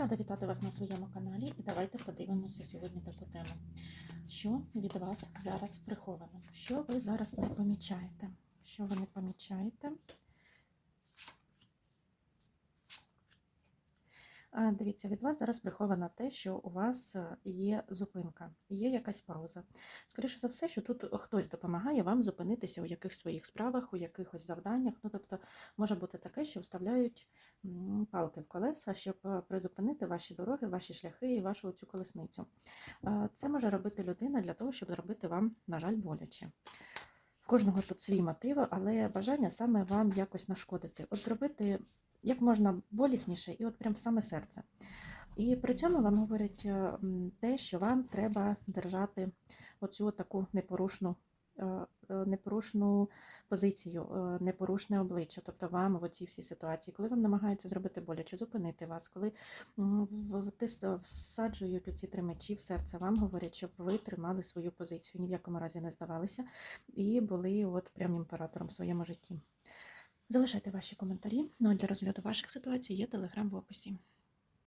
рада вітати вас на своєму каналі і давайте подивимося сьогодні таку тему. Що від вас зараз приховано? Що ви зараз не помічаєте? Що ви не помічаєте? Дивіться, від вас зараз приховано те, що у вас е, є зупинка, є якась пауза. Скоріше за все, що тут хтось допомагає вам зупинитися у яких своїх справах, у якихось завданнях. Ну, тобто, може бути таке, що вставляють палки в колеса, щоб е, призупинити ваші дороги, ваші шляхи і вашу цю колесницю. Е, Це може робити людина для того, щоб зробити вам, на жаль, боляче. В кожного тут свій мотив, але бажання саме вам якось нашкодити. От зробити як можна болісніше, і от прям в саме серце. І при цьому вам говорять е, те, що вам треба держати оцю таку непорушну, непорушну позицію, е, непорушне обличчя. Тобто вам в оцій всій ситуації, коли вам намагаються зробити боляче, зупинити вас, коли всаджують оці три мечі в серце, вам говорять, щоб ви тримали свою позицію, ні в якому разі не здавалися, і були от прям імператором в своєму житті. Залишайте ваші коментарі. Ну а для розгляду ваших ситуацій є телеграм в описі.